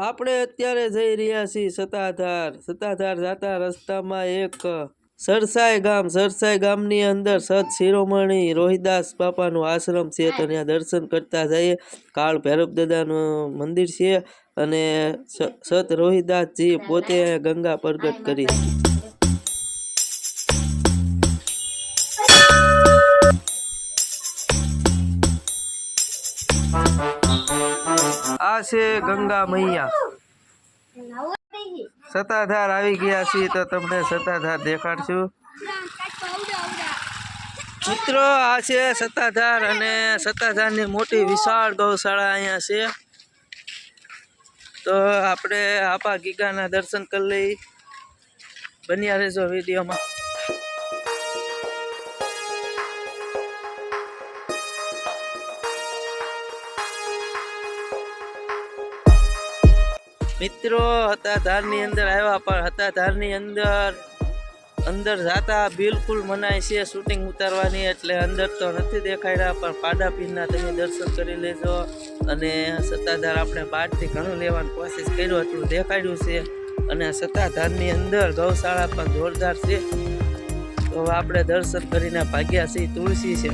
આપણે અત્યારે જઈ રહ્યા છીએ સતાધાર. સતાધાર જાતા રસ્તામાં એક સરસાઈ ગામ. સરસાઈ ગામની અંદર સત શિરોમણી રોહિદાસ બાપાનું આશ્રમ છે. તો ત્યાં દર્શન કરતા જઈએ. કાળ ભૈરવ દાદાનું મંદિર છે અને સત રોહિદાસજી પોતે ગંગા પ્રગટ કરી છે ગંગા મૈયા. સતાધાર આવી ગયા છીએ તો તમને સતાધાર દેખાડશું. મિત્રો, આ છે સત્તાધાર અને સત્તાધારની મોટી વિશાળ ગૌશાળા અહીંયા છે. તો આપણે આપા ગીગાના દર્શન કરી લઈ. બન્યા રહેજો વિડીયોમાં. મિત્રો હતા ધારની અંદર આવ્યા પણ હતા ધારની અંદર અંદર જાતા બિલકુલ મનાય છે શૂટિંગ ઉતારવાની, એટલે અંદર તો નથી દેખાડ્યા પણ પાડા પીરના તમે દર્શન કરી લેજો. અને સત્તાધાર આપણે બહારથી ઘણું લેવાની કોશિશ કર્યો એટલું દેખાડ્યું છે. અને સત્તાધારની અંદર ગૌશાળા પણ જોરદાર છે. તો આપણે દર્શન કરીને ભાગ્યા છીએ, તુલસી છે.